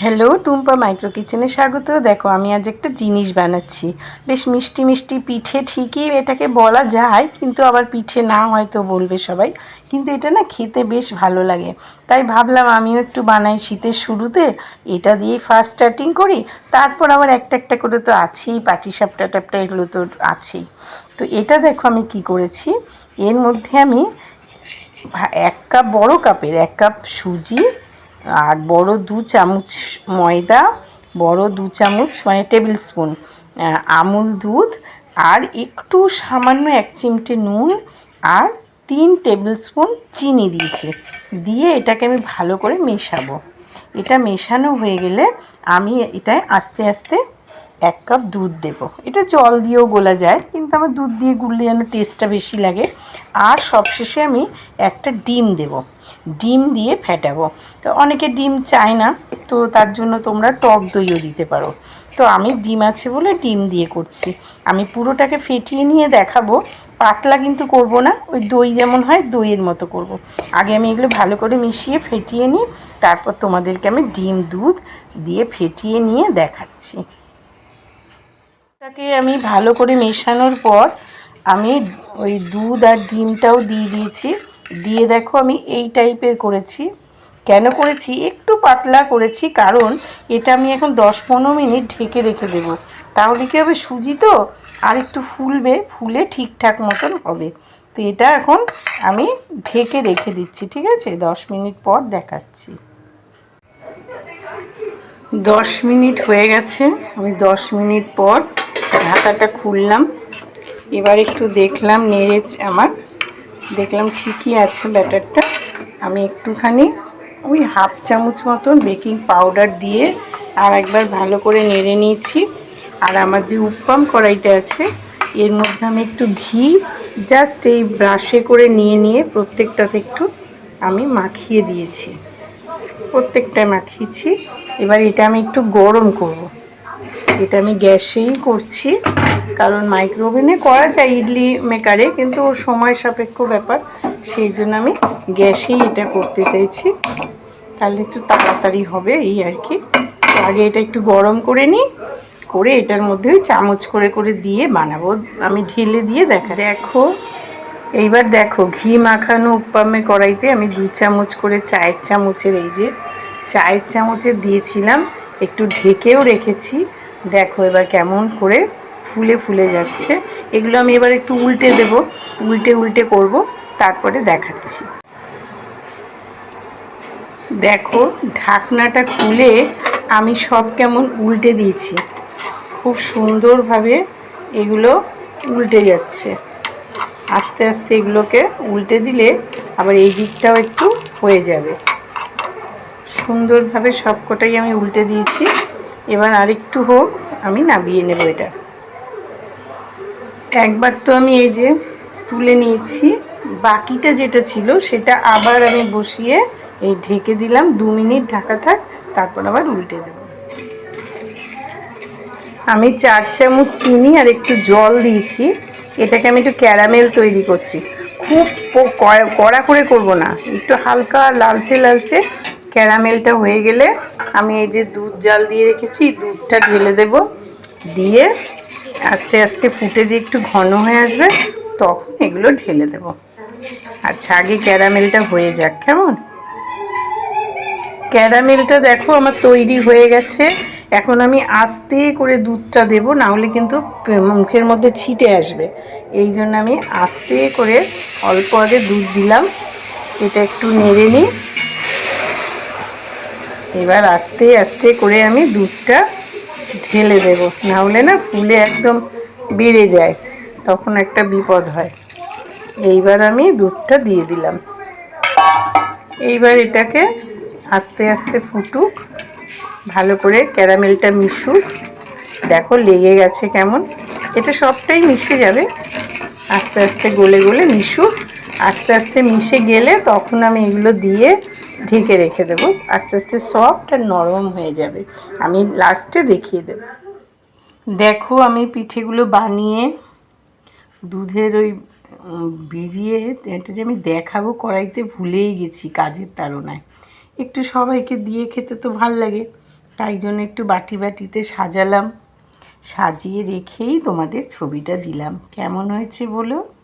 Hello Tumpa micro কিচেনে স্বাগত। দেখো, আমি আজ একটা জিনিস বানাচ্ছি। বেশ মিষ্টি মিষ্টি পিঠে ঠিকই এটাকে বলা যায়, কিন্তু আবার পিঠে না হয়তো বলবে সবাই। কিন্তু এটা না খেতে বেশ ভালো লাগে। তাই ভাবলাম আমিও একটু বানাই শীতের শুরুতে। এটা দিয়েই ফার্স্ট স্টার্টিং করি। তারপর আবার একটা একটা করে তো আছেই পাটি সাপটা টাপটা এগুলো তো আছেই। তো এটা দেখো আমি কি করেছি। এর মধ্যে আমি এক কাপ বড় কাপের, এক কাপ সুজি আর বড় দু চামচ ময়দা, বড় দু চামচ মানে টেবিল স্পুন আমুল দুধ আর একটু সামান্য এক চিমটে নুন আর তিন টেবিল স্পুন চিনি দিয়েছি। দিয়ে এটাকে আমি ভালো করে মেশাবো। এটা মেশানো হয়ে গেলে আমি এটা আস্তে আস্তে এক কাপ দুধ দেব। এটা জল দিয়েও গোলা যায়, কিন্তু আমার দুধ দিয়ে গুললে যেন টেস্টটা বেশি লাগে। আর সবশেষে আমি একটা ডিম দেব। ডিম দিয়ে ফেটাবো। তো অনেকে ডিম চায় না, তো তার জন্য তোমরা টক দইও দিতে পারো। তো আমি ডিম আছে বলে ডিম দিয়ে করছি। আমি পুরোটাকে ফেটিয়ে নিয়ে দেখাবো। পাতলা কিন্তু করব না, ওই দই যেমন হয় দইয়ের মতো করব। আগে আমি এগুলো ভালো করে মিশিয়ে ফেটিয়ে নিই, তারপর তোমাদেরকে আমি ডিম দুধ দিয়ে ফেটিয়ে নিয়ে দেখাচ্ছি। এটাকে আমি ভালো করে মেশানোর পর আমি ওই দুধ আর ডিমটাও দিয়ে দিয়েছি। দিয়ে দেখো আমি এই টাইপের করেছি। কেন করেছি? একটু পাতলা করেছি, কারণ এটা আমি এখন দশ পনেরো মিনিট ঢেকে রেখে দেবো। তাহলে কী হবে সুজি তো? আর একটু ফুলবে, ফুলে ঠিকঠাক মতন হবে। তো এটা এখন আমি ঢেকে রেখে দিচ্ছি, ঠিক আছে? দশ মিনিট পর দেখাচ্ছি। দশ মিনিট হয়ে গেছে। আমি দশ মিনিট পর ঢাকাটা খুললাম। এবার একটু দেখলাম নেড়ে আমার দেখলাম ঠিকই আছে ব্যাটারটা। আমি একটুখানি ওই হাফ চামচ মতন বেকিং পাউডার দিয়ে আর একবার ভালো করে নেড়ে নিয়েছি। আর আমার যে উপ্পাম কড়াইটা আছে, এর মধ্যে আমি একটু ঘি জাস্ট এই ব্রাশে করে নিয়ে নিয়ে প্রত্যেকটাতে একটু আমি মাখিয়ে দিয়েছি। প্রত্যেকটায় মাখিয়েছি। এবার এটা আমি একটু গরম করব। এটা আমি গ্যাসেই করছি কারণ মাইক্রোওভেনে করা যায় ইডলি মেকারে কিন্তু ওর সময় সাপেক্ষ ব্যাপার সেই জন্য আমি গ্যাসেই এটা করতে চাইছি। তাহলে একটু তাড়াতাড়ি হবে এই আর কি। আগে এটা একটু গরম করে নিই করে এটার মধ্যে ওই চামচ করে করে দিয়ে বানাবো। আমি ঢেলে দিয়ে দেখা দেখো। এইবার দেখো ঘি মাখানো উপ্পামে কড়াইতে আমি দু চামচ করে চায়ের চামচের এই যে চায়ের চামচের দিয়েছিলাম একটু ঢেকেও রেখেছি। দেখো এবার কেমন করে ফুলে ফুলে যাচ্ছে। এগুলো আমি এবার একটু উল্টে দেব। উল্টে উল্টে করব, তারপরে দেখাচ্ছি। দেখো, ঢাকনাটা খুলে আমি সব কেমন উল্টে দিয়েছি। খুব সুন্দরভাবে এগুলো উল্টে যাচ্ছে। আস্তে আস্তে এগুলোকে উল্টে দিলে আবার এই দিকটাও একটু হয়ে যাবে। সুন্দরভাবে সবকটাই আমি উল্টে দিয়েছি। এবার আরেকটু হোক, আমি নামিয়ে নেব এটা। একবার তো আমি এই যে তুলে নিয়েছি, বাকিটা যেটা ছিল সেটা আবার আমি বসিয়ে এই ঢেকে দিলাম, দু মিনিট ঢাকা থাক, তারপর আবার উল্টে দেব। আমি চার চামচ চিনি আর একটু জল দিয়েছি, এটাকে আমি একটু ক্যারামেল তৈরি করছি। খুব কড়া করে করব না, একটু হালকা লালচে লালচে ক্যারামেলটা হয়ে গেলে আমি এই যে দুধ জাল দিয়ে রেখেছি দুধটা ঢেলে দেব। দিয়ে আস্তে আস্তে ফুটে যে একটু ঘন হয়ে আসবে, তখন এগুলো ঢেলে দেব। আচ্ছা আগে ক্যারামেলটা হয়ে যাক, কেমন? ক্যারামেলটা দেখো আমার তৈরি হয়ে গেছে। এখন আমি আস্তে করে দুধটা দেবো না হলে কিন্তু মুখের মধ্যে ছিটে আসবে। এই জন্য আমি আস্তে করে অল্প আগে দুধ দিলাম। এটা একটু নেড়ে নিই। এবার আস্তে আস্তে করে আমি দুধটা ঢেলে দেব। না হলে না ফুলে একদম বেড়ে যায়। তখন একটা বিপদ হয়। এইবার আমি দুধটা দিয়ে দিলাম। এইবার এটাকে আস্তে আস্তে ফুটুক। ভালো করে ক্যারামেলটা মিশুক। দেখো লেগে গেছে কেমন। এটা সবটাই মিশে যাবে। আস্তে আস্তে গলে গলে মিশুক। আস্তে আস্তে মিশে গেলে তখন আমি এগুলো দিয়ে ঢেকে রেখে দেবো। আস্তে আস্তে সফট আর নরম হয়ে যাবে। আমি লাস্টে দেখিয়ে দেব। দেখো আমি পিঠেগুলো বানিয়ে দুধের ওই ভিজিয়ে এটা যে আমি দেখাবো কড়াইতে ভুলেই গেছি কাজের তাড়নায়। একটু সবাইকে দিয়ে খেতে তো ভালো লাগে। তাই জন্য একটু বাটি বাটিতে সাজালাম। সাজিয়ে রেখেই তোমাদের ছবিটা দিলাম। কেমন হয়েছে বলো?